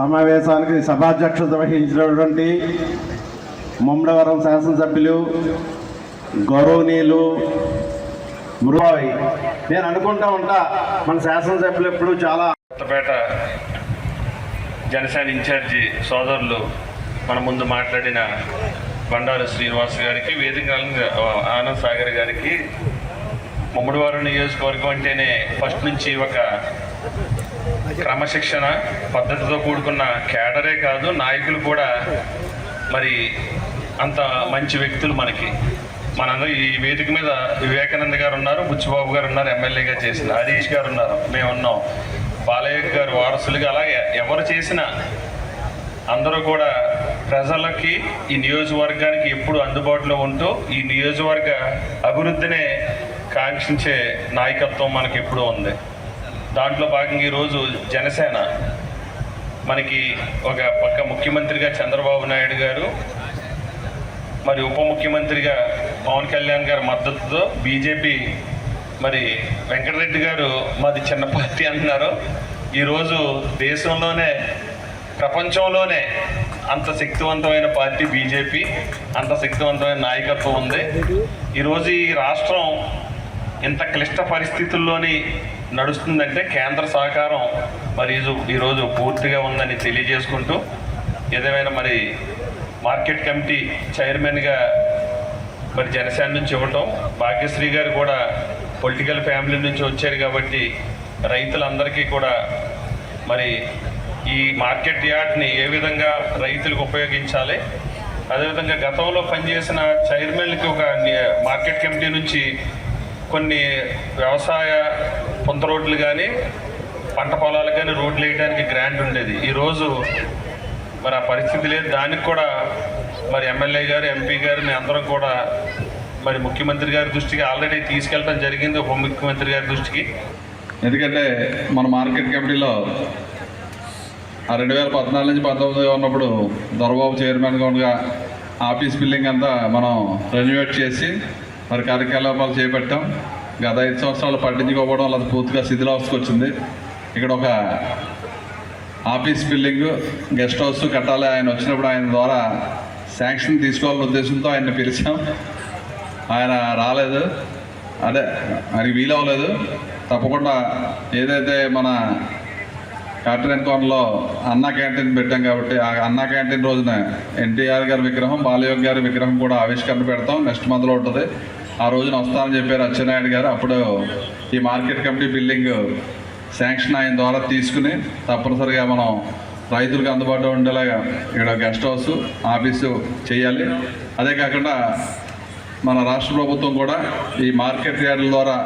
సమావేశానికి సభాధ్యక్షత వహించినటువంటి ముమ్మడవరం శాసనసభ్యులు గౌరవనీయులు మృగావి నేను అనుకుంటా ఉంటా మన శాసనసభ్యులు ఎప్పుడు చాలా కొత్తపేట జనసేన ఇన్ఛార్జి సోదరులు మన ముందు మాట్లాడిన బండారు శ్రీనివాస్ గారికి వేదిక ఆనంద్ సాగర్ గారికి ముమ్మడివారం నియోజకవర్గం అంటేనే ఫస్ట్ నుంచి ఒక క్రమశిక్షణ పద్ధతితో కూడుకున్న కేడరే కాదు నాయకులు కూడా మరి అంత మంచి వ్యక్తులు మనకి. మనందరూ ఈ వేదిక మీద వివేకానంద గారు ఉన్నారు బుచ్చిబాబు గారు ఉన్నారు ఎమ్మెల్యేగా చేసిన హరీష్ గారు ఉన్నారు మేము ఉన్నాం. బాలయ్య గారు వారసులుగా అలాగే ఎవరు చేసినా అందరూ కూడా ప్రజలకి ఈ నియోజకవర్గానికి ఎప్పుడు అందుబాటులో ఉంటూ ఈ నియోజకవర్గ అభివృద్ధినే కాంక్షించే నాయకత్వం మనకి ఎప్పుడూ ఉంది. దాంట్లో భాగంగా ఈరోజు జనసేన మనకి ఒక పక్క ముఖ్యమంత్రిగా చంద్రబాబు నాయుడు గారు మరి ఉప ముఖ్యమంత్రిగా పవన్ కళ్యాణ్ గారి మద్దతుతో బీజేపీ మరి వెంకటరెడ్డి గారు మాది చిన్న పార్టీ అంటున్నారు. ఈరోజు దేశంలోనే ప్రపంచంలోనే అంత శక్తివంతమైన పార్టీ బీజేపీ అంత శక్తివంతమైన నాయకత్వం ఉంది. ఈరోజు ఈ రాష్ట్రం ఇంత క్లిష్ట పరిస్థితుల్లోని నడుస్తుందంటే కేంద్ర సహకారం మరి ఈరోజు పూర్తిగా ఉందని తెలియజేసుకుంటూ ఏదేమైనా మరి మార్కెట్ కమిటీ చైర్మన్గా మరి జనసేన నుంచి ఇవ్వటం భాగ్యశ్రీ గారు కూడా పొలిటికల్ ఫ్యామిలీ నుంచి వచ్చారు కాబట్టి రైతులందరికీ కూడా మరి ఈ మార్కెట్ యార్డ్ని ఏ విధంగా రైతులకు ఉపయోగించాలి అదేవిధంగా గతంలో పనిచేసిన చైర్మన్లకి ఒక మార్కెట్ కమిటీ నుంచి కొన్ని వ్యవసాయ పొంత రోడ్లు కానీ పంట పొలాలు కానీ రోడ్లు వేయడానికి గ్రాంట్ ఉండేది. ఈరోజు మరి ఆ పరిస్థితి లేదు. దానికి కూడా మరి ఎమ్మెల్యే గారు ఎంపీ గారిని అందరం కూడా మరి ముఖ్యమంత్రి గారి దృష్టికి ఆల్రెడీ తీసుకెళ్ళడం జరిగింది ఉప ముఖ్యమంత్రి గారి దృష్టికి. ఎందుకంటే మన మార్కెట్ కమిటీలో ఆ రెండు వేల పద్నాలుగు నుంచి పంతొమ్మిది ఉన్నప్పుడు దొరబాబు చైర్మన్గా ఉండగా ఆఫీస్ బిల్డింగ్ అంతా మనం రెన్యువేట్ చేసి మరి కార్యకలాపాలు చేపట్టాం. గత ఐదు సంవత్సరాలు పట్టించుకోవడం వల్ల అది పూర్తిగా శిథిలావస్థకు వచ్చింది. ఇక్కడ ఒక ఆఫీస్ బిల్డింగ్ గెస్ట్ హౌస్ కట్టాలి ఆయన వచ్చినప్పుడు ఆయన ద్వారా శాంక్షన్ తీసుకోవాలనే ఉద్దేశంతో ఆయన పిలిచాం. ఆయన రాలేదు. అదే ఆయనకి వీలవ్వలేదు. తప్పకుండా ఏదైతే మన కాటరేన్ కోనలో అన్నా క్యాంటీన్ పెట్టాం కాబట్టి ఆ అన్నా క్యాంటీన్ రోజున ఎన్టీఆర్ గారి విగ్రహం బాలయోగ్ గారి విగ్రహం కూడా ఆవిష్కరణ పెడతాం. నెక్స్ట్ మంత్లో ఉంటుంది. ఆ రోజున వస్తానని చెప్పారు అచ్చెన్నాయుడు గారు. అప్పుడు ఈ మార్కెట్ కమిటీ బిల్డింగ్ శాంక్షన్ ఆయన ద్వారా తీసుకుని తప్పనిసరిగా మనం రైతులకు అందుబాటులో ఉండేలాగా ఇక్కడ గెస్ట్ హౌస్ ఆఫీసు చేయాలి. అదే కాకుండా మన రాష్ట్ర ప్రభుత్వం కూడా ఈ మార్కెట్ యార్డుల ద్వారా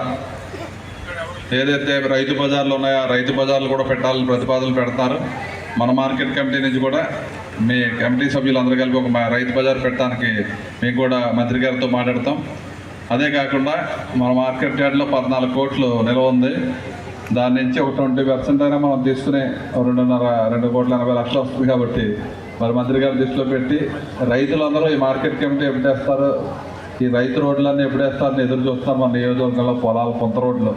ఏదైతే రైతు బజార్లు ఉన్నాయో రైతు బజార్లు కూడా పెట్టాలని ప్రతిపాదనలు పెడతారు. మన మార్కెట్ కమిటీ నుంచి కూడా మీ కమిటీ సభ్యులందరూ కలిపి ఒక రైతు బజార్ పెట్టడానికి మేము కూడా మంత్రి గారితో మాట్లాడతాం. అదే కాకుండా మన మార్కెట్ యార్డ్లో పద్నాలుగు కోట్లు నిల్వ ఉంది. దాని నుంచి ఒక ట్వంటీ పర్సెంట్ అయినా మనం తీసుకునే రెండున్నర రెండు కోట్ల ఎనభై లక్షలు వస్తుంది కాబట్టి మరి మంత్రి గారు దృష్టిలో పెట్టి రైతులందరూ ఈ మార్కెట్ కమిటీ ఎప్పుడు వేస్తారు ఈ రైతు రోడ్లన్నీ ఎప్పుడేస్తారని ఎదురు చూస్తాం మన నియోజకవర్గంలో పొలాలు కొంత రోడ్లు.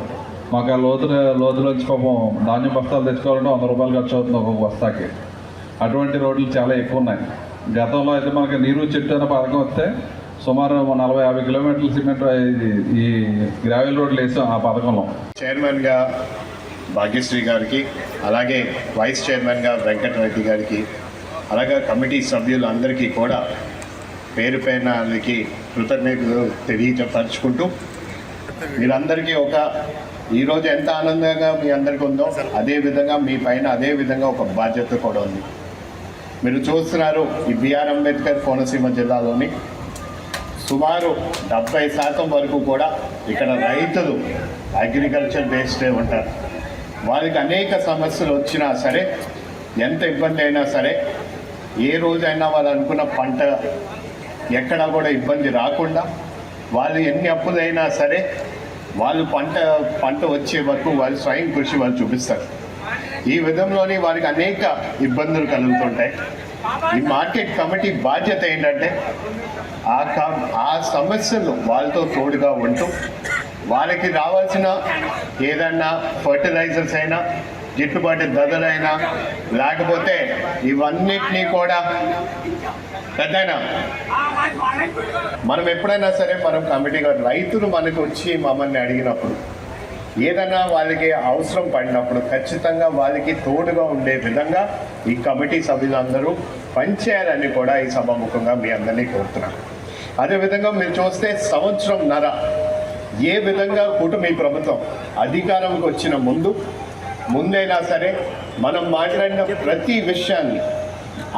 మాకు ఆ లోతు లోతులోంచి పాపం ధాన్యం బస్తాలు తెచ్చుకోవాలంటే వంద రూపాయలు ఖర్చు అవుతుంది ఒక్కొక్క బస్తాకి. అటువంటి రోడ్లు చాలా ఎక్కువ ఉన్నాయి. గతంలో అయితే మనకి నీరు చెట్టు అనే పథకం వస్తే సుమారు నలభై యాభై కిలోమీటర్ల సిమెంట్ ఈ గ్రావెల్ రోడ్లు వేసాం ఆ పథకంలో. చైర్మన్గా భాగ్యశ్రీ గారికి అలాగే వైస్ చైర్మన్గా వెంకటరెడ్డి గారికి అలాగే కమిటీ సభ్యులందరికీ కూడా పేరు పేరుకి కృతజ్ఞతలు తెలియపరుచుకుంటూ మీరందరికీ ఒక ఈరోజు ఎంత ఆనందంగా మీ అందరికీ ఉందో అదే విధంగా మీ పైన అదే విధంగా ఒక బాధ్యత కూడా ఉంది. మీరు చూస్తున్నారు ఈ బిఆర్ అంబేద్కర్ కోనసీమ జిల్లాలోని సుమారు డెబ్బై శాతం వరకు కూడా ఇక్కడ రైతులు అగ్రికల్చర్ బేస్డే ఉంటారు. వారికి అనేక సమస్యలు వచ్చినా సరే ఎంత ఇబ్బంది అయినా సరే ఏ రోజైనా వాళ్ళు అనుకున్న పంట ఎక్కడా కూడా ఇబ్బంది రాకుండా వాళ్ళు ఎన్ని అప్పులైనా సరే వాళ్ళు పంట పంట వచ్చే వరకు వాళ్ళు స్వయం కృషి వాళ్ళు చూపిస్తారు. ఈ విధంలోనే వారికి అనేక ఇబ్బందులు కలుగుతుంటాయి. ఈ మార్కెట్ కమిటీ బాధ్యత ఏంటంటే ఆ ఆ సమస్యలు వాళ్ళతో తోడుగా ఉంటూ వాళ్ళకి రావాల్సిన ఏదన్నా ఫర్టిలైజర్స్ అయినా గిట్టుబాటు ధరలైనా లేకపోతే ఇవన్నిటినీ కూడా పెద్దయినా మనం ఎప్పుడైనా సరే మనం కమిటీగా రైతులు మనకు వచ్చి మమ్మల్ని అడిగినప్పుడు ఏదైనా వాళ్ళకి అవసరం పడినప్పుడు ఖచ్చితంగా వాళ్ళకి తోడుగా ఉండే విధంగా ఈ కమిటీ సభ్యులందరూ పనిచేయాలని కూడా ఈ సభ ముఖంగా మీ అందరినీ కోరుతున్నాను. అదేవిధంగా మీరు చూస్తే సంవత్సరం నర. ఏ విధంగా కూటమి ప్రభుత్వం అధికారంకి వచ్చిన ముందు ముందైనా సరే మనం మాట్లాడిన ప్రతి విషయాన్ని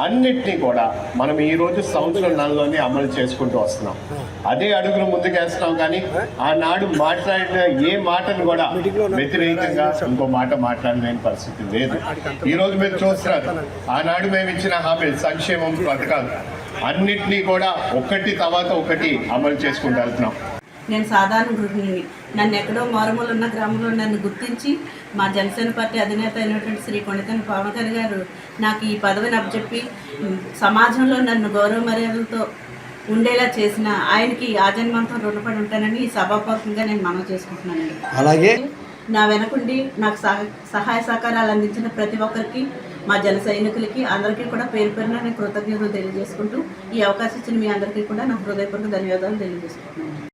అన్నిటినీ కూడా మనం ఈరోజు సంవత్సరం నెలలోనే అమలు చేసుకుంటూ వస్తున్నాం. అదే అడుగులు ముందుకేస్తున్నాం కానీ ఆనాడు మాట్లాడిన ఏ మాటను కూడా వ్యతిరేకంగా ఇంకో మాట మాట్లాడలేని పరిస్థితి లేదు. ఈరోజు మీరు చూస్తున్నారు. ఆనాడు మేము ఇచ్చిన హామీలు సంక్షేమం పథకాలు అన్నిటినీ కూడా ఒకటి తర్వాత ఒకటి అమలు చేసుకుంటూ వెళ్తున్నాం నేను సాధారణ గృహిణిని. నన్ను ఎక్కడో మారుమూల ఉన్న గ్రామంలో నన్ను గుర్తించి మా జనసేన పార్టీ అధినేత అయినటువంటి శ్రీ కొణితని పవన్ గారు నాకు ఈ పదవిని అప్పచెప్పి సమాజంలో నన్ను గౌరవ మర్యాదలతో ఉండేలా చేసిన ఆయనకి ఆజన్మంతో రుణపడి ఉంటానని ఈ సభాపకంగా నేను మనవి చేసుకుంటున్నానండి. అలాగే? నా వెనకుండి నాకు సహ- సహాయ సహకారాలు అందించిన ప్రతి ఒక్కరికి మా జన సైనికులకి అందరికీ కూడా పేరు పేరున నేను కృతజ్ఞతలు తెలియజేసుకుంటూ ఈ అవకాశం ఇచ్చిన మీ అందరికీ కూడా నా హృదయపూర్వక ధన్యవాదాలు తెలియజేసుకుంటున్నాను.